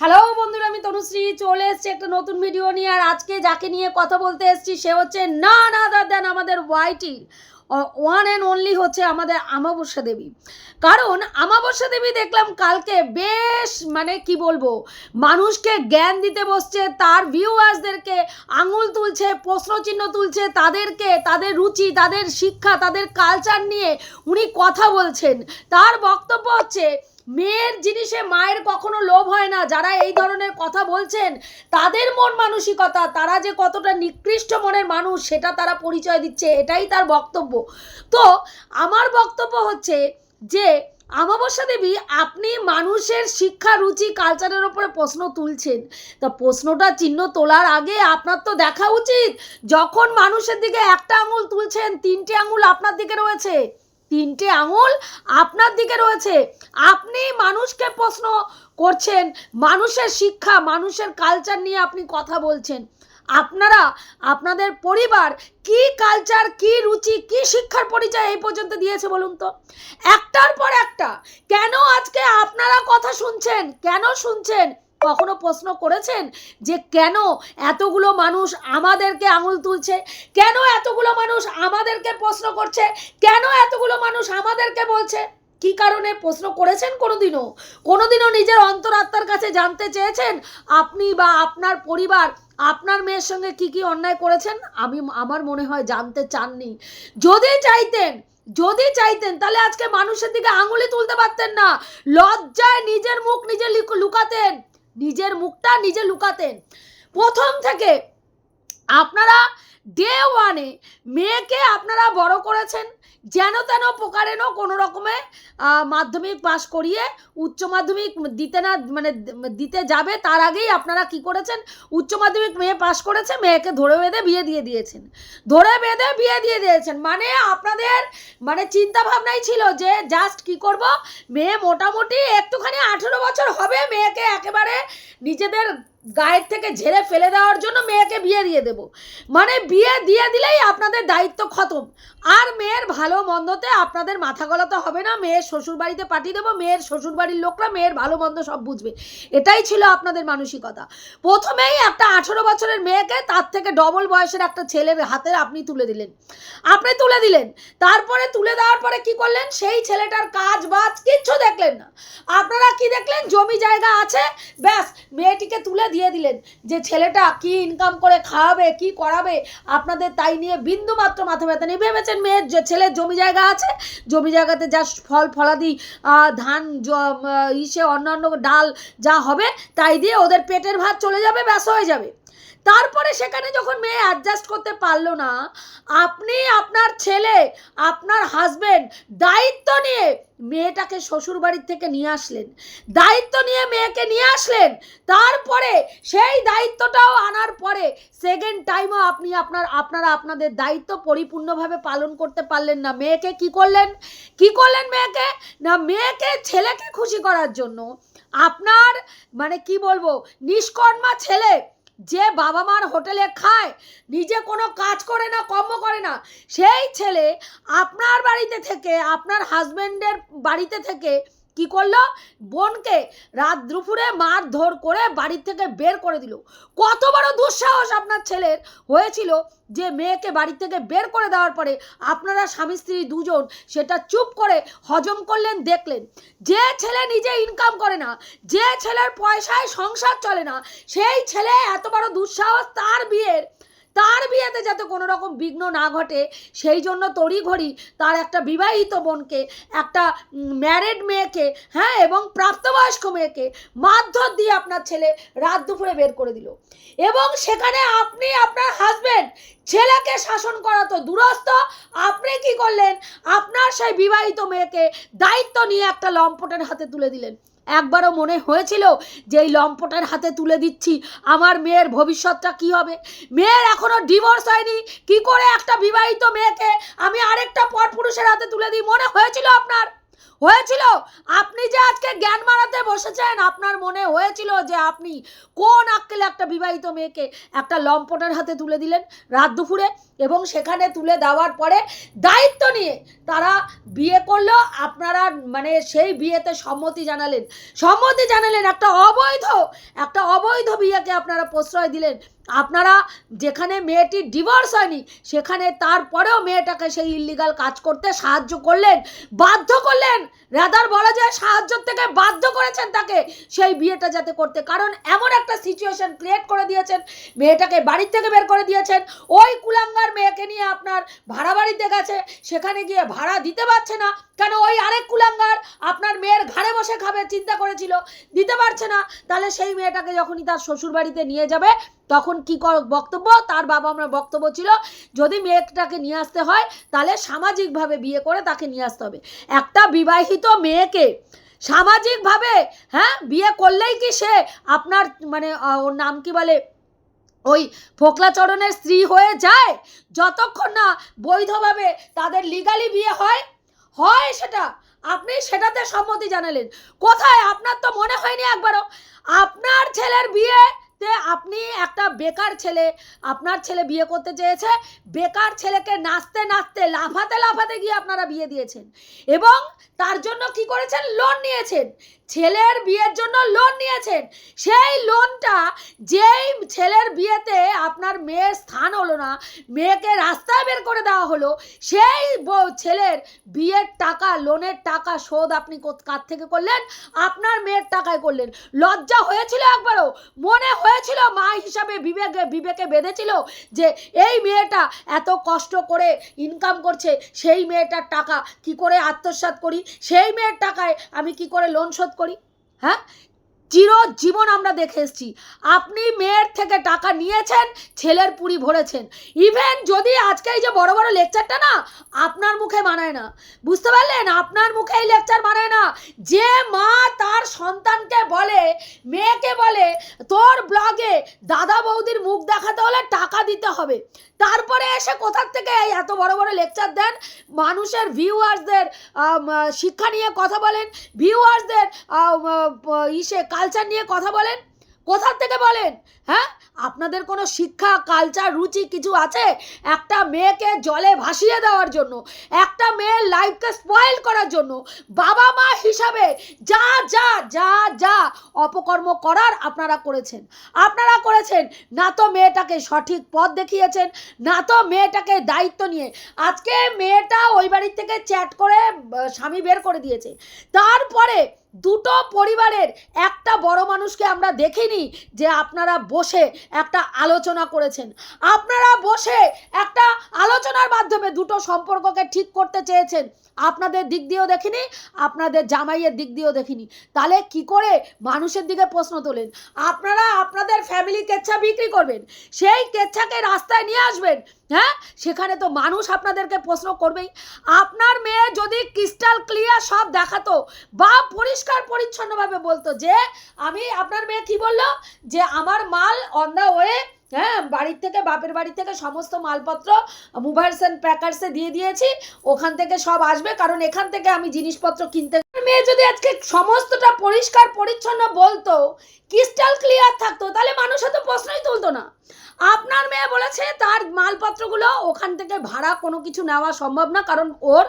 Hello বন্ধুরা, আমি তনুশ্রী। চলে এসেছি একটা নতুন ভিডিও নিয়ে, আর আজকে যাকে নিয়ে কথা বলতে এসেছি, সে হচ্ছে না না দেন আমাদের ওয়াইটির ওয়ান অ্যান্ড অনলি হচ্ছে আমাদের আমাবস্যা দেবী। কারণ আমাবস্যা দেবী দেখলাম কালকে বেশ মানে কি বলব, মানুষকে জ্ঞান দিতে বসছে, তার ভিউয়ার্সদেরকে আঙুল তুলছে, প্রশ্নচিহ্ন তুলছে, তাদেরকে, তাদের রুচি, তাদের শিক্ষা, তাদের কালচার নিয়ে উনি কথা বলছেন। তার বক্তব্য হচ্ছে মেয়ের জিনিসে মায়ের কখনো লোভ হয় না। যারা এই ধরনের কথা বলছেন, তাদের মন মানসিকতা, তারা যে কতটা নিকৃষ্ট মনের মানুষ, সেটা তারা পরিচয় দিচ্ছে, এটাই তার বক্তব্য। তো আমার বক্তব্য হচ্ছে যে আমাবস্যা দেবী আপনি মানুষের শিক্ষা, রুচি কালচারের ওপরে প্রশ্ন তুলছেন। তা প্রশ্নটা চিহ্ন তোলার আগে আপনার তো দেখা উচিত। যখন মানুষের দিকে একটা আঙুল তুলছেন, তিনটে আঙুল আপনার দিকে রয়েছে। তিনটে আঙুল আপনার দিকে রয়েছে। আপনি মানুষকে প্রশ্ন করছেন, মানুষের শিক্ষা, মানুষের কালচার নিয়ে আপনি কথা বলছেন। আপনারা, আপনাদের পরিবার কি কালচার কি রুচি, কি শিক্ষার পরিচয় এই পর্যন্ত দিয়েছে বলুন তো? একটার পর একটা, কেন আজকে আপনারা কথা শুনছেন? কেন শুনছেন? কখনো প্রশ্ন করেছেন যে কেন এতগুলো মানুষ আমাদেরকে আঙুল তুলছে? কেন এতগুলো মানুষ আমাদেরকে প্রশ্ন করছে? কেন এতগুলো মানুষ আমাদেরকে বলছে? কি কারণে প্রশ্ন করেছেন কোনোদিনও? কোনোদিনও নিজের অন্তরাত্মার কাছে জানতে চেয়েছেন? আপনি বা আপনার পরিবার, আপনার মেয়ের সঙ্গে কি কি অন্যায় করেছেন? আমি, আমার মনে হয় জানতে চাননি। যদি চাইতেন যদি চাইতেন, তাহলে আজকে মানুষের দিকে আঙুলি তুলতে পারতেন না। লজ্জায় নিজের মুখ নিজে লুকাতেন। নিজের মুখটা নিজে লুকাতেন। প্রথম থেকে আপনারা ডে ওয়ানে মেয়েকে আপনারা বড় করেছেন, যেন তেন প্রকারেণ কোনো রকমে মাধ্যমিক পাশ করিয়ে উচ্চ মাধ্যমিক দিতে না মানে দিতে যাবে, তার আগেই আপনারা কি করেছেন, উচ্চ মাধ্যমিক মেয়ে পাশ করেছে, মেয়েকে ধরে বেঁধে বিয়ে দিয়ে দিয়েছেন। ধরে বেঁধে বিয়ে দিয়ে দিয়েছেন মানে আপনাদের মানে চিন্তা ভাবনাই ছিল যে জাস্ট কি করব, মেয়ে মোটামুটি একটুখানি আঠেরো বছর হবে, মেয়েকে একেবারে নিজেদের গায়ের থেকে ঝেড়ে ফেলে দেওয়ার জন্য মেয়েকে বিয়ে দিয়ে দেব। মানে বিয়ে দিয়ে দিলেই আপনাদের দায়িত্ব খতম। আর মেয়ের ভালো মন্দতে আপনাদের মাথা গলাতে হবে না, মেয়ের শ্বশুর বাড়িতে পাঠিয়ে দেবো, মেয়ের শ্বশুর বাড়ির লোকরা মেয়ের ভালো মন্দ সব বুঝবে। এটাই ছিল আপনাদের মানসিকতা। প্রথমেই একটা আঠেরো বছরের মেয়েকে তার থেকে ডবল বয়সের একটা ছেলের হাতে আপনি তুলে দিলেন। আপনি তুলে দিলেন। তারপরে তুলে দেওয়ার পরে কি করলেন? সেই ছেলেটার কাজ বাজ কিচ্ছু দেখলেন না। আপনারা কি দেখলেন? জমি জায়গা আছে। ব্যাস, মেয়েটিকে তুলে দিয়ে দিলেন যে ছেলেটা কি ইনকাম করে খাওয়াবে, কি করাবে, আপনাদের তাই নিয়ে বিন্দু মাত্র মাথা ব্যথা নেই। ভেবেছেন মেয়ের যে ছেলের জমি জায়গা আছে? জমি জায়গাতে যা ফল, ফলাদি ধান ইসে, অন্যান্য ডাল যা হবে, তাই দিয়ে ওদের পেটের ভাত চলে যাবে, ব্যাস হয়ে যাবে। তারপরে সেখানে যখন মেয়ে অ্যাডজাস্ট করতে পারল না, আপনি আপনার ছেলে, আপনার হাজবেন্ড দায়িত্ব নিয়ে মেয়েটাকে শ্বশুর বাড়ির থেকে নিয়ে আসলেন। দায়িত্ব নিয়ে মেয়েকে নিয়ে আসলেন। তারপরে সেই দায়িত্বটাও আনার পরে সেকেন্ড টাইমও আপনি আপনার, আপনারা আপনাদের দায়িত্ব পরিপূর্ণভাবে পালন করতে পারলেন না। মেয়েকে কি করলেন? কি করলেন মেয়েকে? না, মেয়েকে ছেলেকে খুশি করার জন্য আপনার মানে কি বলব, নিষ্কর্মা ছেলে যে বাবা মার হোটেলে খায়, নিজে কোনো কাজ করে না, কর্ম করে না, সেই ছেলে আপনার বাড়িতে থেকে, আপনার হাজব্যান্ডের বাড়িতে থেকে কি করল? বোনকে রাত দুপুরে মারধর করে বাড়ি থেকে বের করে দিল। কত বড় দুঃসাহস আপনার ছেলের হয়েছিল যে মেয়েকে বাড়ি থেকে বের করে দেওয়ার পরে আপনারা স্বামী স্ত্রী দুজন সেটা চুপ করে হজম করলেন, দেখলেন। যে ছেলে নিজে ইনকাম করে না, যে ছেলের পয়সায় সংসার চলে না, সেই ছেলে এত বড় দুঃসাহস তার বিয়ের তার বিয়েতে যাতে কোনো রকম বিঘ্ন না ঘটে, সেই জন্য তড়িঘড়ি তার একটা বিবাহিত বোনকে, একটা ম্যারেড মেয়েকে হ্যাঁ এবং প্রাপ্তবয়স্ক মেয়েকে মারধর দিয়ে আপনার ছেলে রাত দুপুরে বের করে দিল। এবং সেখানে আপনি আপনার হাজবেন্ড ছেলেকে শাসন করা তো দূরস্থ আপনি কি করলেন? আপনার সেই বিবাহিত মেয়েকে দায়িত্ব নিয়ে একটা লম্পটের হাতে তুলে দিলেন। একবারও মনে হয়েছিল যে এই লম্পটের হাতে তুলে দিচ্ছি। আমার মেয়ের ভবিষ্যৎটা কি হবে? মেয়ের এখনও ডিভোর্স হয়নি। কি করে একটা বিবাহিত মেয়েকে আমি আরেকটা পর পুরুষের হাতে তুলে দিই? মনে হয়েছিল আপনার? হয়েছিল? আপনি যে আজকে জ্ঞান মারাতে বসেছেন, আপনার মনে হয়েছিল যে আপনি কোন আক্কেলে একটা বিবাহিত মেয়েকে একটা লম্পটের হাতে তুলে দিলেন রাত দুপুরে এবং সেখানে তুলে দেওয়ার পরে দায়িত্ব নিয়ে তারা বিয়ে করল? আপনারা মানে সেই বিয়েতে সম্মতি জানালেন। সম্মতি জানালেন একটা অবৈধ একটা অবৈধ বিয়েকে আপনারা প্রশ্রয় দিলেন। আপনারা যেখানে মেয়েটির ডিভোর্স হয়নি, সেখানে তারপরেও মেয়েটাকে সেই ইল্লিগাল কাজ করতে সাহায্য করলেন, বাধ্য করলেন। রাদার বলা যায় সাহায্যের থেকে বাধ্য করেছেন তাকে সেই বিয়েটা যাতে করতে। কারণ এমন একটা সিচুয়েশন ক্রিয়েট করে দিয়েছেন, মেয়েটাকে বাড়ির থেকে বের করে দিয়েছেন। ওই কুলাঙ্গার মেয়েকে নিয়ে আপনার ভাড়া বাড়িতে গেছে, সেখানে গিয়ে ভাড়া দিতে পারছে না। কেন ওই আরেক কুলাঙ্গার আপনার মেয়ের ঘাড়ে বসে খাবে, চিন্তা করেছিল, দিতে পারছে না। তাহলে সেই মেয়েটাকে যখনই তার শ্বশুর বাড়িতে নিয়ে যাবে তখন কি বক্তব্য? তার বাবা আমার বক্তব্য ছিল, যদি মেয়েটাকে নিয়ে আসতে হয়, তাহলে সামাজিকভাবে বিয়ে করে তাকে নিয়ে আসতে হবে। একটা বিবাহিত মেয়েকে সামাজিকভাবে হ্যাঁ বিয়ে করলেই কি সে আপনার মানে ওর নাম কি বলে? ওই ফোকলাচরণের স্ত্রী হয়ে যায়? যতক্ষণ না বৈধভাবে তাদের লিগালি বিয়ে হয় হয় সেটা। আপনি সেটাতে সম্মতি জানালেন। কোথায়? আপনার তো মনে হয়নি একবারও। আপনার ছেলের বিয়েতে আপনি একটা বেকার ছেলে, আপনার ছেলে বিয়ে করতে চেয়েছে, বেকার ছেলেকে নাচতে নাচতে, লাফাতে লাফাতে গিয়ে আপনারা বিয়ে দিয়েছেন। এবং তার জন্য কি করেছেন? লোন নিয়েছেন। ছেলের বিয়ের জন্য লোন নিয়েছেন। সেই লোনটা যেই ছেলের বিয়েতে আপনার মেয়ের স্থান হলো না, মেয়েকে রাস্তায় বের করে দেওয়া হলো, সেই ছেলের বিয়ের টাকা লোনের টাকা শোধ আপনি কার থেকে করলেন? আপনার মেয়ের টাকায় করলেন। লজ্জা হয়েছিল একবারও? মনে হয়েছিল মা হিসাবে বিবেকে বিবেকে বেঁধেছিল যে এই মেয়েটা এত কষ্ট করে ইনকাম করছে, সেই মেয়েটার টাকা কি করে আত্মসাৎ করি? সেই মেয়ের টাকায় আমি কি করে লোন শোধ করি? হ্যাঁ? চিরজীবন আমরা দেখে এসেছি। আপনি মেয়ের থেকে টাকা নিয়েছেন, ছেলের পুরি ভরেছেন। ইভেন যদি আজকে এই যে বড় বড় লেকচারটা না আপনার মুখে মানায় না, বুঝতে পারলেন? আপনার মুখে এই লেকচার মানায় না। যে মা তার সন্তানকে বলে, মেয়েকে বলে, তোর ব্লগে দাদা বৌদির মুখ দেখাতে হলে টাকা দিতে হবে। তারপরে এসে কোথার থেকে এই এত বড় বড় লেকচার দেন? মানুষের ভিউয়ার্সদের শিক্ষা নিয়ে কথা বলেন। ভিউয়ার্সদের ইসে কালচার নিয়ে কথা বলেন? কোথার থেকে বলেন? হ্যাঁ? আপনাদের কোনো শিক্ষা কালচার রুচি কিছু আছে? একটা মেয়েকে জলে ভাসিয়ে দেওয়ার জন্য, একটা মেয়ের লাইফকে স্পয়েল করার জন্য বাবা মা হিসাবে যা যা যা যা অপকর্ম করার আপনারা করেছেন। আপনারা করেছেন, না তো মেয়েটাকে সঠিক পথ দেখিয়েছেন, না তো মেয়েটাকে দায়িত্ব নিয়ে। আজকে মেয়েটা ওই বাড়ির থেকে চ্যাট করে স্বামী বের করে দিয়েছে। তারপরে দুটো পরিবারের একটা বড় মানুষকে আমরা দেখিনি যে আপনারা বসে একটা আলোচনা করেছেন। আপনারা বসে একটা আলোচনার মাধ্যমে দুটো সম্পর্ককে ঠিক করতে চেয়েছেন। আপনাদের দিক দিয়েও দেখিনি, আপনাদের জামাইয়ের দিক দিয়েও দেখিনি। তাহলে কি করে মানুষের দিকে প্রশ্ন তোলেন? আপনারা আপনাদের ফ্যামিলি কেচ্ছা বিক্রি করবেন, সেই কেচ্ছাকে রাস্তায় নিয়ে আসবেন হ্যাঁ? সেখানে তো মানুষ আপনাদেরকে প্রশ্ন করবেই। আপনার মেয়ে যদি ক্রিস্টাল ক্লিয়ার সব দেখাতো বা পরিষ্কার পরিচ্ছন্নভাবে বলতো যে, আমি আপনার মেয়ে কি বলল? যে আমার মাল অন দ্য ওয়ে হ্যাঁ বাড়ির থেকে, বাপের বাড়ি থেকে সমস্ত মালপত্র মুভার্স অ্যান্ড প্যাকার্সে দিয়ে দিয়েছি। ওখান থেকে সব আসবে, কারণ এখান থেকে আমি জিনিসপত্র কিনতে মেয়ে যদি আজকে সমস্তটা পরিষ্কার, পরিচ্ছন্ন বলতো ক্রিস্টাল ক্লিয়ার থাকতো, তাহলে মানুষ এত প্রশ্নই তুলতো না। আপনার মেয়ে বলেছে তার মালপত্রগুলো ওখান থেকে ভাড়া কোনো কিছু নেওয়া সম্ভব না, কারণ ওর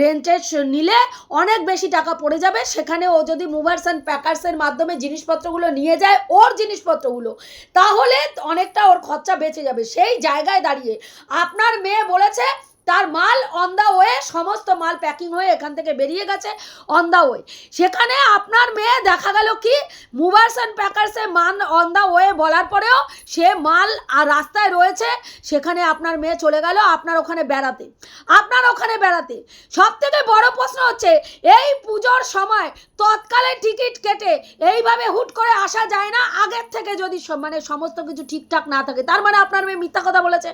রেন্টে নিলে অনেক বেশি টাকা পড়ে যাবে। সেখানে ও যদি মুভার্স অ্যান্ড প্যাকার্সের মাধ্যমে জিনিসপত্রগুলো নিয়ে যায়, ওর জিনিসপত্রগুলো, তাহলে অনেকটা ওর খরচা বেঁচে যাবে। সেই জায়গায় দাঁড়িয়ে আপনার মেয়ে বলেছে তার মাল অন দ্য ওয়ে সমস্ত মাল প্যাকিং হয়ে এখান থেকে বেরিয়ে গেছে অন দ্য ওয়ে সেখানে আপনার মেয়ে দেখা গেল কি? মুভার্স অ্যান্ড প্যাকার্সে মান অন দ্য ওয়ে বলার পরেও সে মাল আর রাস্তায় রয়েছে, সেখানে আপনার মেয়ে চলে গেল আপনার ওখানে বেড়াতে। আপনার ওখানে বেড়াতে। সব থেকে বড় প্রশ্ন হচ্ছে, এই পুজোর সময় তৎকালে টিকিট কেটে এইভাবে হুট করে আসা যায় না? আগের থেকে যদি মানে সমস্ত কিছু ঠিকঠাক না থাকে, তার মানে আপনার মেয়ে মিথ্যা কথা বলেছে।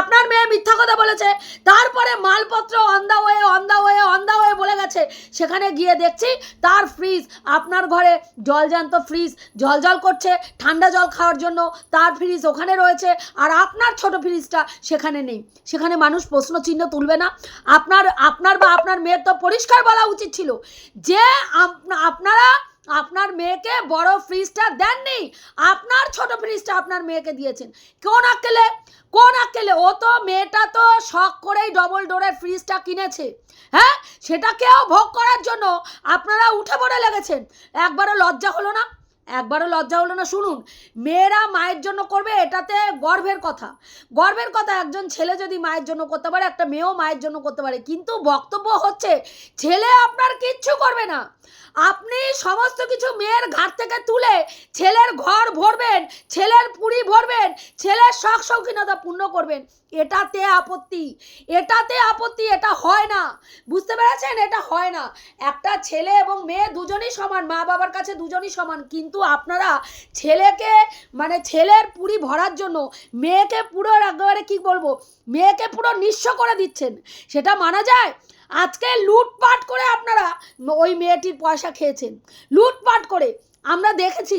আপনার মেয়ে মিথ্যা কথা বলেছে তারপরে মালপত্র অন হয়ে ওয়ে হয়ে the way on the way বলে গেছে। সেখানে গিয়ে দেখছি তার ফ্রিজ আপনার ঘরে জলজান্ত ফ্রিজ জল জল করছে, ঠান্ডা জল খাওয়ার জন্য তার ফ্রিজ ওখানে রয়েছে, আর আপনার ছোট ফ্রিজটা সেখানে নেই। সেখানে মানুষ প্রশ্ন চিহ্ন তুলবে না। আপনার আপনার বা আপনার মেয়ের তো পরিষ্কার বলা উচিত ছিল যে আপনা- আপনারা আপনার মেয়েকে বড় ফ্রিজটা দেননি। আপনার ছোট ফ্রিজটা আপনার মেয়েকে দিয়েছেন। কোন আক্কেলে? কোন আক্কেলে? ও তো মেয়েটা তো শখ করেই ডবল ডোরের ফ্রিজটা কিনেছে। হ্যাঁ? সেটাকেও ভোগ করার জন্য আপনারা উঠে পড়ে লেগেছেন। একবারও লজ্জা হলো না? একবারও লজ্জা হলো না, শুনুন। মেয়েরা মায়ের জন্য করবে, এটাতে গর্বের কথা। গর্বের কথা, একজন ছেলে যদি মায়ের জন্য করতে পারে, একটা মেয়েও মায়ের জন্য করতে পারে। কিন্তু বক্তব্য হচ্ছে, ছেলে আপনার কিচ্ছু করবে না। আপনি সমস্ত কিছু মেয়ের ঘাট থেকে তুলে ছেলের ঘর ভরবেন, ছেলের পুরি ভরবেন, ছেলের শখ শৌখিনতা পূর্ণ করবেন। এটাতে আপত্তি। এটাতে আপত্তি, এটা হয় না। বুঝতে পেরেছেন? এটা হয় না। একটা ছেলে এবং মেয়ে দুজনই সমান মা বাবার কাছে দুজনই সমান। কিন্তু আপনারা ছেলেকে মানে ছেলের পুরি ভরার জন্য মেয়েকে পুরো একেবারে কি বলব, মেয়েকে পুরো নিঃস্ব করে দিচ্ছেন। সেটা মানা যায়? আজকে লুটপাট করে আপনারা ওই মেয়েটির পয়সা খেয়েছেন। লুটপাট করে আমরা দেখেছি,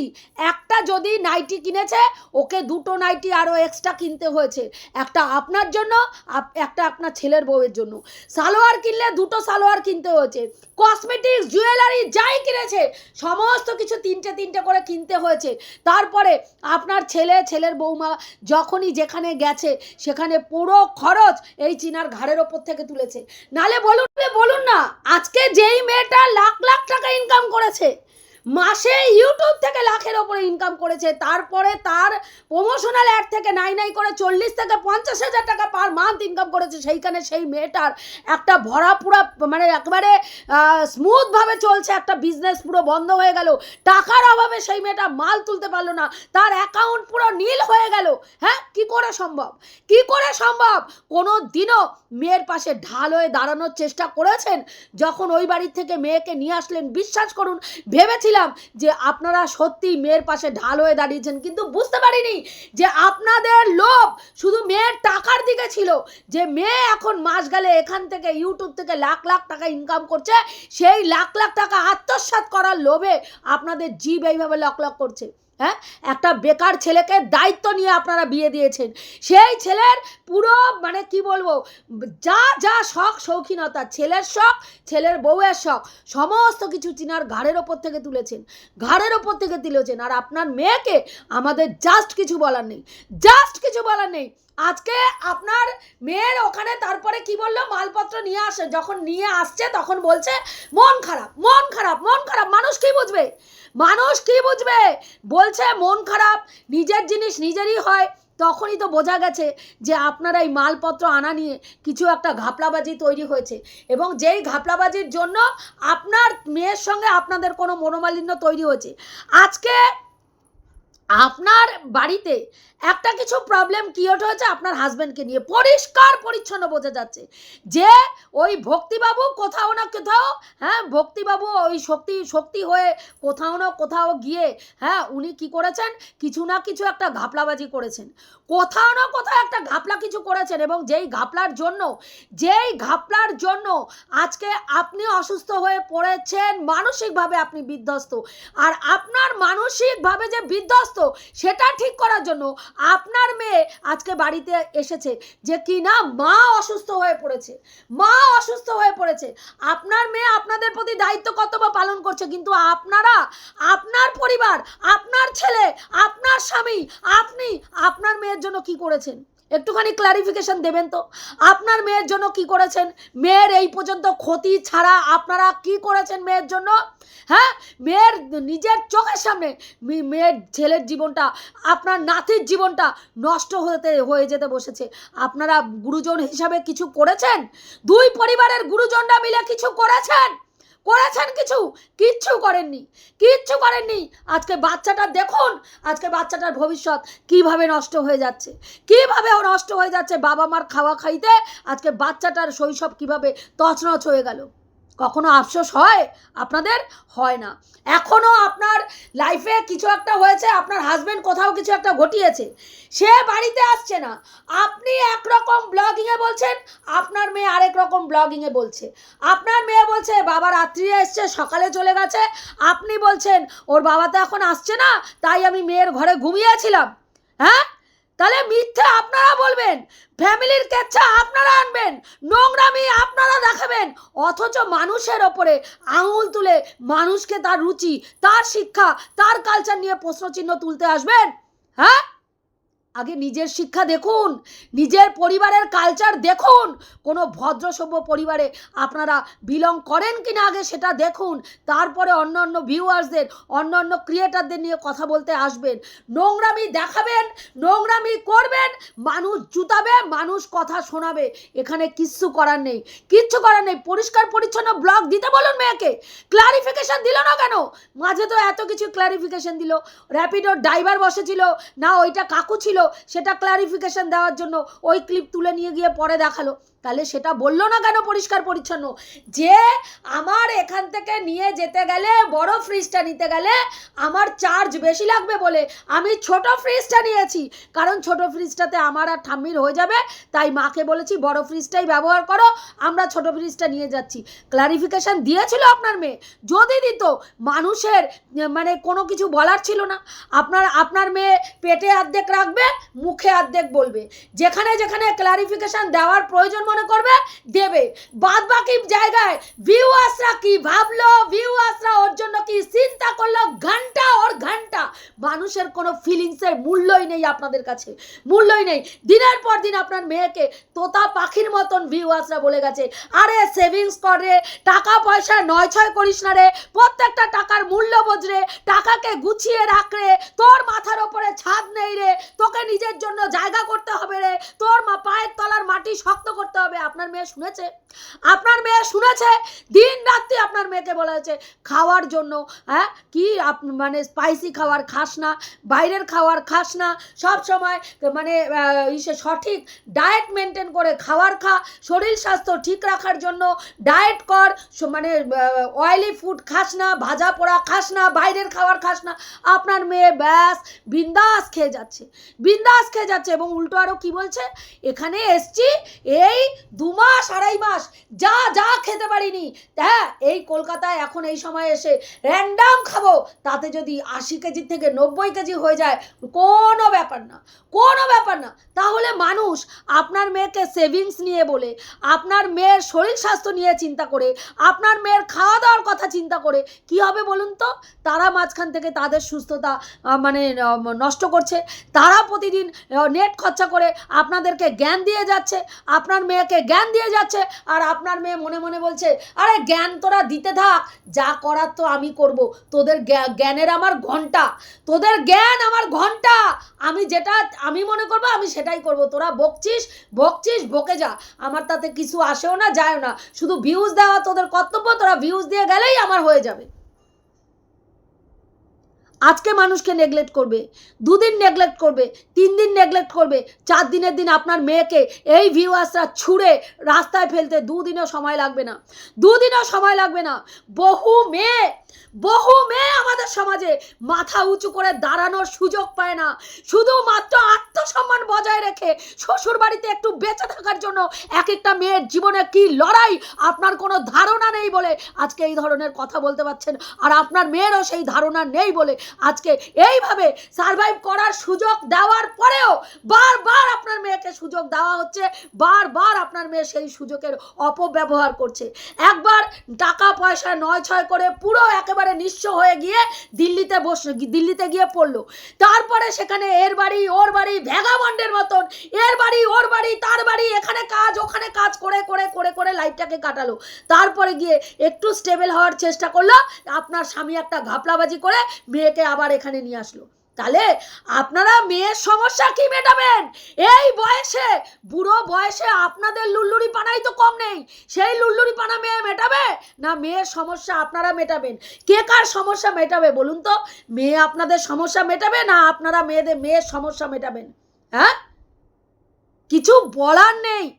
একটা যদি নাইটি কিনেছে, ওকে দুটো নাইটি আরও এক্সট্রা কিনতে হয়েছে। একটা আপনার জন্য একটা আপনার ছেলের বউয়ের জন্য। সালোয়ার কিনলে দুটো সালোয়ার কিনতে হয়েছে। কসমেটিক্স জুয়েলারি যাই কিনেছে, সমস্ত কিছু তিনটে তিনটে করে কিনতে হয়েছে। তারপরে আপনার ছেলে, ছেলের বৌমা যখনই যেখানে গেছে, সেখানে পুরো খরচ এই চিনার ঘাড়ের ওপর থেকে তুলেছে। নালে বলুন বলুন না, আজকে যেই মেয়েটা লাখ লাখ টাকা ইনকাম করেছে মাসে ইউটিউব থেকে লাখের ওপরে ইনকাম করেছে। তারপরে তার প্রমোশনাল অ্যাড থেকে নাই নাই করে চল্লিশ থেকে পঞ্চাশ হাজার টাকা পার মান্থ ইনকাম করেছে। সেইখানে সেই মেয়েটার একটা ভরা পুরা মানে একবারে স্মুথভাবে চলছে। একটা বিজনেস পুরো বন্ধ হয়ে গেল। টাকার অভাবে সেই মেয়েটা মাল তুলতে পারল না। তার অ্যাকাউন্ট পুরো নীল হয়ে গেল। হ্যাঁ কি করে সম্ভব? কি করে সম্ভব? কোনো দিনও মেয়ের পাশে ঢাল হয়ে দাঁড়ানোর চেষ্টা করেছেন? যখন ওই বাড়ির থেকে মেয়েকে নিয়ে আসলেন, বিশ্বাস করুন ভেবেছিলাম যে আপনারা সত্যি মেয়ের পাশে ঢাল হয়ে দাঁড়িয়েছেন, কিন্তু বুঝতে পারিনি যে আপনাদের লোভ শুধু মেয়ের টাকার দিকে ছিল। যে মেয়ে এখন মাস গেলে এখান থেকে ইউটিউব থেকে লাখ লাখ টাকা ইনকাম করছে, সেই লাখ লাখ টাকা আত্মসাত করার লোভে আপনাদের জীব এইভাবে লক লক করছে। হ্যাঁ? একটা বেকার ছেলেকে দায়িত্ব নিয়ে আপনারা বিয়ে দিয়েছেন। সেই ছেলের পুরো মানে কি বলব, যা যা শখ, শৌখিনতা, ছেলের শখ, ছেলের বউয়ের শখ, সমস্ত কিছু চিনার ঘাড়ের ওপর থেকে তুলেছেন। ঘাড়ের ওপর থেকে তুলেছেন। আর আপনার মেয়েকে আমাদের জাস্ট কিছু বলার নেই। জাস্ট কিছু বলার নেই। আজকে আপনার মেয়ের ওখানে তারপরে কি বলল? মালপত্র নিয়ে আসে, যখন নিয়ে আসছে তখন বলছে, মন খারাপ মন খারাপ মন খারাপ, মানুষ কি বুঝবে? মানুষ কি বুঝবে? বলছে, মন খারাপ, নিজের জিনিস নিজেরই হয়। তখনই তো বোঝা গেছে যে আপনারা এই মালপত্র আনা নিয়ে কিছু একটা ঘাপলাবাজি তৈরি হয়েছে। এবং যেই ঘাপলাবাজির জন্য আপনার মেয়ের সঙ্গে আপনাদের কোনো মনোমালিন্য তৈরি হয়েছে। আজকে আপনার বাড়িতে একটা কিছু প্রবলেম ক্রিয়েট হয়েছে আপনার হাজব্যান্ডকে নিয়ে। পরিষ্কার পরিচ্ছন্ন বোঝা যাচ্ছে যে ওই ভক্তিবাবু কোথাও না কোথাও হ্যাঁ ভক্তিবাবু ওই শক্তি শক্তি হয়ে কোথাও না কোথাও গিয়ে হ্যাঁ উনি কি করেছেন? কিছু না কিছু একটা ঘাপলাবাজি করেছেন। কোথাও না কোথাও একটা ঘাপলা কিছু করেছেন এবং যেই ঘাপলার জন্য, যেই ঘাপলার জন্য আজকে আপনি অসুস্থ হয়ে পড়েছেন, মানসিকভাবে আপনি বিধ্বস্ত। আর আপনার মানসিকভাবে যে বিধ্বস্ত, সেটা ঠিক করার জন্য আপনার মেয়ে আজকে বাড়িতে এসেছে যে কি না মা অসুস্থ হয়ে পড়েছে, মা অসুস্থ হয়ে পড়েছে। আপনার মেয়ে আপনাদের প্রতি দায়িত্ব কত বা পালন করছে, কিন্তু আপনারা, আপনার পরিবার, আপনার ছেলে, আপনার স্বামী, আপনি আপনার মেয়ের জন্য কি করেছেন? একটুখানি ক্লারিফিকেশন দেবেন তো। আপনার মেয়ের জন্য কি করেছেন? মেয়ের এই পর্যন্ত ক্ষতি ছাড়া আপনারা কি করেছেন মেয়ের জন্য? হ্যাঁ? মেয়ের নিজের চোখের সামনে মেয়ের ছেলের জীবনটা, আপনার নাতির জীবনটা নষ্ট হতে, হয়ে যেতে বসেছে। আপনারা গুরুজন হিসাবে কিছু করেছেন? দুই পরিবারের গুরুজনরা মিলে কিছু করেছেন? করেছেন কিছু? কিচ্ছু করেননি। কিচ্ছু করেননি। আজকে বাচ্চাটা দেখুন, আজকে বাচ্চাটার ভবিষ্যৎ কীভাবে নষ্ট হয়ে যাচ্ছে। কীভাবে ও নষ্ট হয়ে যাচ্ছে বাবা মার খাওয়া খাইতে? আজকে বাচ্চাটার শৈশব কীভাবে তছনছ হয়ে গেল? কখনো আফসোস হয়? আপনাদের হয় না। এখনও আপনার লাইফে কিছু একটা হয়েছে, আপনার হাজব্যান্ড কোথাও কিছু একটা ঘটিয়েছে, সে বাড়িতে আসছে না। আপনি একরকম ব্লগিংয়ে বলছেন, আপনার মেয়ে আরেক রকম ব্লগিংয়ে বলছে। আপনার মেয়ে বলছে, বাবা রাত্রি এসছে, সকালে চলে গেছে। আপনি বলছেন, ওর বাবা তো এখন আসছে না, তাই আমি মেয়ের ঘরে ঘুমিয়েছিলাম। হ্যাঁ? তাহলে মিথ্যে আপনারা বলবেন, ফ্যামিলির কেচ্ছা আপনারা আনবেন, নোংরামি আপনারা দেখাবেন, অথচ মানুষের ওপরে আঙুল তুলে মানুষকে তার রুচি, তার শিক্ষা, তার কালচার নিয়ে প্রশ্ন চিহ্ন তুলতে আসবেন? হ্যাঁ? আগে নিজের শিক্ষা দেখুন, নিজের পরিবারের কালচার দেখুন। কোনো ভদ্রসভ্য পরিবারে আপনারা বিলং করেন কি না আগে সেটা দেখুন। তারপরে অন্য অন্য ভিউয়ার্সদের অন্য অন্য ক্রিয়েটারদের নিয়ে কথা বলতে আসবেন। নোংরামি দেখাবেন, নোংরামি করবেন, মানুষ জুতাবে, মানুষ কথা শোনাবে। এখানে কিচ্ছু করার নেই, কিচ্ছু করার নেই। পরিষ্কার, পরিচ্ছন্ন ব্লগ দিতে বলুন মেয়েকে। ক্লারিফিকেশান দিল না কেন? মাঝে তো এত কিছু ক্লারিফিকেশান দিল। র্যাপিডোর ড্রাইভার বসেছিল, না ওইটা কাকু ছিল। সেটা ক্লারিফিকেশন দেওয়ার জন্য ওই ক্লিপ তুলে নিয়ে গিয়ে পরে দেখাল। তাহলে সেটা বলল না কেন পরিষ্কার পরিচ্ছন্ন? যে আমার এখান থেকে নিয়ে যেতে গেলে, বড় ফ্রিজটা নিতে গেলে আমার চার্জ বেশি লাগবে বলে। আমি ছোট ফ্রিজটা নিয়েছি, কারণ ছোট ফ্রিজটাতে আমার আর ঠাম্মির হয়ে যাবে। তাই মাকে বলেছি, বড় ফ্রিজটাই ব্যবহার করো, আমরা ছোট ফ্রিজটা নিয়ে যাচ্ছি। ক্লারিফিকেশন দিয়েছিল আপনার মেয়ে? যদি দিত, মানুষের মানে কোনো কিছু বলার ছিল না। আপনার আপনার মেয়ে পেটে অর্ধেক রাখবে, মুখে অর্ধেক বলবে। যেখানে যেখানে ক্লারিফিকেশান দেওয়ার প্রয়োজন মনে করবে? দেবে। বাদ বাকি জায়গায় ভিউয়ার্সরা কি ভাবলো? ভিউয়ার্সরা ওর জন্য কি চিন্তা করল? ঘণ্টা ওর ঘণ্টা। মানুষের কোনো ফিলিংসের মূল্যই নেই আপনাদের কাছে। মূল্যই নেই। দিনের পর দিন আপনার মেয়েকে তোতা পাখির মতন ভিউয়ার্সরা বলে গেছে। আরে সেভিংস করে টাকা পয়সা নয় ছয় করিস না রে। প্রত্যেকটা টাকার মূল্য বোঝ রে। টাকাকে গুছিয়ে রাখ রে। তোর মাথার ওপরে ছাদ নেই রে। তোকে নিজের জন্য জায়গা করতে হবে রে। তোর মা পায়ের তলার মাটি শক্ত করতে হবে, আপনার মেয়ে শুনেছে? আপনার মেয়ে শুনেছে? দিন রাত্রি আপনার মেয়েকে বলা হয়েছে খাওয়ার জন্য। হ্যাঁ? কি মানে স্পাইসি খাবার খাস না, বাইরের খাবার খাস না, সব সময় মানে ইসে সঠিক ডায়েট মেনটেন করে খাওয়ার খা, শরীর স্বাস্থ্য ঠিক রাখার জন্য ডায়েট কর মানে অয়েলি ফুড খাস না, ভাজা পোড়া খাস না, বাইরের খাবার খাস না। আপনার মেয়ে ব্যাস, বিন্দাস খেয়ে যাচ্ছে। বিন্দাস খেয়ে যাচ্ছে এবং উল্টো আরও কি বলছে? এখানে এসছি, এই দু মাস, আড়াই মাস, যা যা খেতে পারিনি। হ্যাঁ এই কলকাতায় এখন এই সময় এসে র্যান্ডাম খাব। তাতে যদি আশি কেজি থেকে নব্বই কেজি হয়ে যায়, কোনো ব্যাপার না, কোনো ব্যাপার না। তাহলে মানুষ আপনার মেয়েকে সেভিংস নিয়ে বলে, আপনার মেয়ের শরীর স্বাস্থ্য নিয়ে চিন্তা করে, আপনার মেয়ের খাওয়া দাওয়ার কথা চিন্তা করে, কি হবে বলুন তো? তারা মাঝখান থেকে তাদের সুস্থতা মানে নষ্ট করছে। তারা প্রতিদিন নেট খরচা করে আপনাদেরকে জ্ঞান দিয়ে যাচ্ছে। আপনার মেয়েকে জ্ঞান দিয়ে যাচ্ছে আর আপনার মেয়ে মনে মনে বলছে, আরে জ্ঞান তোরা দিতে থাক, যা করার তো আমি করব। তোদের জ্ঞানের আমার ঘণ্টা। তোদের জ্ঞান আমার ঘণ্টা। আমি যেটা, আমি মনে করব, আমি সেটাই করব। তোরা বকছিস বকছিস, বকে যা। আমার তাতে কিছু আসেও না, যায়ও না। শুধু ভিউজ দেওয়া তোদের কর্তব্য, তোরা ভিউজ দিয়ে গেলেই আমার হয়ে যাবে। আজকে মানুষকে নেগলেক্ট করবে, দুদিন নেগলেক্ট করবে, তিন দিন নেগলেক্ট করবে, চার দিনের দিন আপনার মেয়েকে এই ভিউয়ার্সরা ছুঁড়ে রাস্তায় ফেলতে দুদিনও সময় লাগবে না। দুদিনও সময় লাগবে না। বহু মেয়ে বহু মেয়ে আমাদের সমাজে মাথা উঁচু করে দাঁড়ানোর সুযোগ পায় না। শুধুমাত্র আত্মসম্মান বজায় রেখে শ্বশুর বাড়িতে একটু বেঁচে থাকার জন্য এক একটা মেয়ের জীবনে কি লড়াই, আপনার কোনো ধারণা নেই বলে আজকে এই ধরনের কথা বলতে পারছেন। আর আপনার মেয়েরও সেই ধারণা নেই বলে আজকে এইভাবে সারভাইভ করার সুযোগ দেওয়ার পরেও বারবার আপনার মেয়েকে সুযোগ দেওয়া হচ্ছে, বারবার আপনার মেয়ে সেই সুযোগের অপব্যবহার করছে। একবার টাকা পয়সা নয় ছয় করে পুরো একেবারে নিঃস্ব হয়ে গিয়ে দিল্লিতে বস, দিল্লিতে গিয়ে পড়ল। তারপরে সেখানে এর বাড়ি, ওর বাড়ি ভ্যাগাবন্ডের মতন। এর বাড়ি, ওর বাড়ি, তার বাড়ি, এখানে কাজ, ওখানে কাজ করে করে করে করে লাইফটাকে কাটালো। তারপরে গিয়ে একটু স্টেবল হওয়ার চেষ্টা করল। আপনার স্বামী একটা ঘাপলাবাজি করে মেয়েকে আবার এখানে নিয়ে আসলো। তাহলে আপনারা মেয়ের সমস্যা কি মেটাবেন? এই বয়সে, বুড়ো বয়সে আপনাদের লুল্লুরি পানাই তো কম নেই। সেই লুল্লুরি পানা মেয়ে মেটাবে না মেয়ের সমস্যা আপনারা মেটাবেন? কে কার সমস্যা মেটাবে বলুন তো? মেয়ে আপনাদের সমস্যা মেটাবে না আপনারা মেয়েদের, মেয়ের সমস্যা মেটাবেন? হ্যাঁ? কিছু বলার নেই।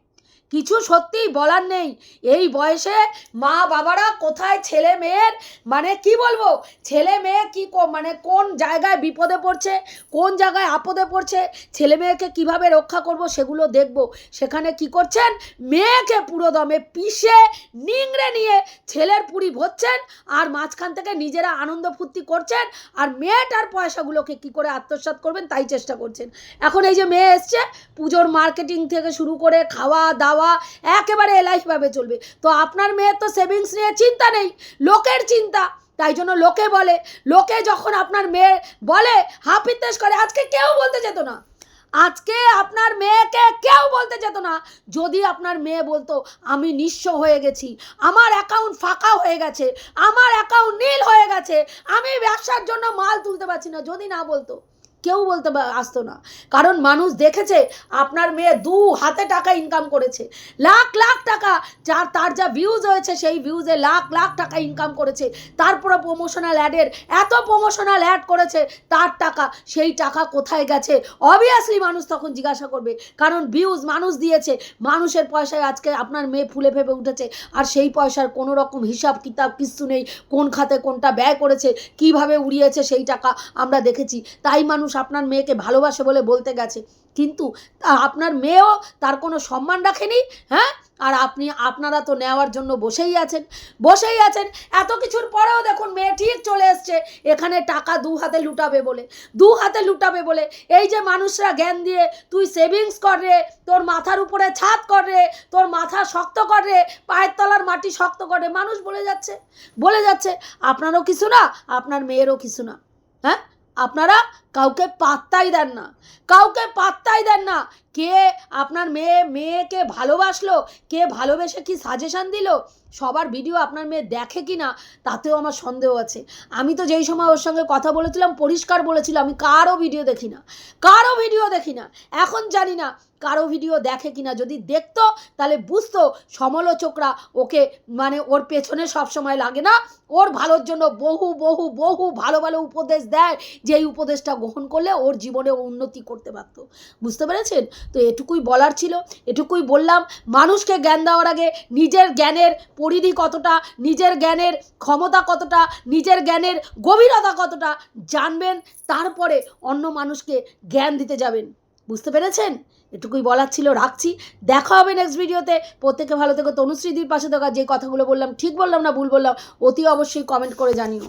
কিছু সত্যিই বলার নেই। এই বয়সে মা বাবারা কোথায় ছেলে মেয়ের মানে কি বলব? ছেলে মেয়ে কি কো- মানে কোন জায়গায় বিপদে পড়ছে? কোন জায়গায় আপদে পড়ছে? ছেলে মেয়েকে কীভাবে রক্ষা করব সেগুলো দেখব। সেখানে কি করছেন? মেয়েকে পুরো দমে পিষে, নিংড়ে নিয়ে ছেলের পুরি ভরছেন আর মাঝখান থেকে নিজেরা আনন্দ ফুর্তি করছেন আর মেয়েটার পয়সাগুলোকে কি করে আত্মসাৎ করবেন তাই চেষ্টা করছেন। এখন এই যে মেয়ে এসছে, পুজোর মার্কেটিং থেকে শুরু করে খাওয়া দাওয়া একেবারে এলাইভাবে চলবে। তো আপনার মেয়ের তো সেভিংস নিয়ে চিন্তা নেই, লোকের চিন্তা। তাই জন্য লোকে বলে, লোকে যখন আপনার মেয়ে বলে হাপিত্তেশ করে, আজকে কেউ বলতে যেত না। আজকে আপনার মেয়েকে কেউ বলতে যেত না। যদি আপনার মেয়ে বলতো, আমি নিঃস্ব হয়ে গেছি, আমার অ্যাকাউন্ট ফাঁকা হয়ে গেছে, আমার অ্যাকাউন্ট নীল হয়ে গেছে, আমি ব্যবসার জন্য মাল তুলতে পারছি না, যদি না বলতো। কেউ বলতে আসতো না। কারণ মানুষ দেখেছে, আপনার মেয়ে দু হাতে টাকা ইনকাম করেছে। লাখ লাখ টাকা যার, তার যা ভিউজ হয়েছে, সেই ভিউজে লাখ লাখ টাকা ইনকাম করেছে। তারপরে প্রমোশনাল অ্যাডের এত প্রমোশনাল অ্যাড করেছে, তার টাকা, সেই টাকা কোথায় গেছে? অবভিয়াসলি মানুষ তখন জিজ্ঞাসা করবে। কারণ ভিউজ মানুষ দিয়েছে। মানুষের পয়সায় আজকে আপনার মেয়ে ফুলে ফেপে উঠেছে। আর সেই পয়সার কোনো রকম হিসাব, কিতাব কিছু নেই। কোন খাতে কোনটা ব্যয় করেছে, কীভাবে উড়িয়েছে সেই টাকা আমরা দেখেছি। তাই মানুষ আপনার মেয়েকে ভালোবাসে বলে বলতে গেছে। কিন্তু আপনার মেয়েও তার কোনো সম্মান রাখেনি হ্যাঁ? আর আপনি, আপনারা তো নেওয়ার জন্য বসেই আছেন। বসেই আছেন। এত কিছুর পরেও দেখুন মেয়ে ঠিক চলে এসছে। এখানে টাকা দু হাতে লুটাবে বলে, দু হাতে লুটাবে বলে। এই যে মানুষরা জ্ঞান দিয়ে, তুই সেভিংস কর রে, তোর মাথার উপরে ছাদ কর রে, তোর মাথা শক্ত কর রে, পায়ের তলার মাটি শক্ত করে মানুষ বলে যাচ্ছে বলে যাচ্ছে। আপনারও কিছু না, আপনার মেয়েরও কিছু না হ্যাঁ? আপনারা কাউকে পাত্তাই দেন না। কাউকে পাত্তাই দেন না। কে আপনার মেয়ে, মেয়েকে ভালোবাসলো? কে ভালোবেসে কি সাজেশান দিল? সবার ভিডিও আপনার মেয়ে দেখে কি না তাতেও আমার সন্দেহ আছে। আমি তো যেই সময় ওর সঙ্গে কথা বলেছিলাম, পরিষ্কার বলেছিলাম, আমি কারও ভিডিও দেখি না। কারও ভিডিও দেখি না। এখন জানি না কারও ভিডিও দেখে কিনা। যদি দেখতো, তাহলে বুঝতো সমালোচকরা ওকে মানে ওর পেছনে সব সময় লাগে না। ওর ভালোর জন্য বহু বহু বহু ভালো ভালো উপদেশ দেয়। যেই উপদেশটা গ্রহণ করলে ওর জীবনে উন্নতি করতে পারত। বুঝতে পেরেছেন? তো এটুকুই বলার ছিল, এটুকুই বললাম। মানুষকে জ্ঞান দেওয়ার আগে নিজের জ্ঞানের পরিধি কতটা, নিজের জ্ঞানের ক্ষমতা কতটা, নিজের জ্ঞানের গভীরতা কতটা জানবেন, তারপরে অন্য মানুষকে জ্ঞান দিতে যাবেন। বুঝতে পেরেছেন? এটুকুই বলার ছিল, রাখছি। দেখা হবে নেক্সট ভিডিওতে প্রত্যেকে ভালো থেকো। তনুশ্রীদির পাশে থাকা যে কথাগুলো বললাম, ঠিক বললাম না ভুল বললাম, অতি অবশ্যই কমেন্ট করে জানিও।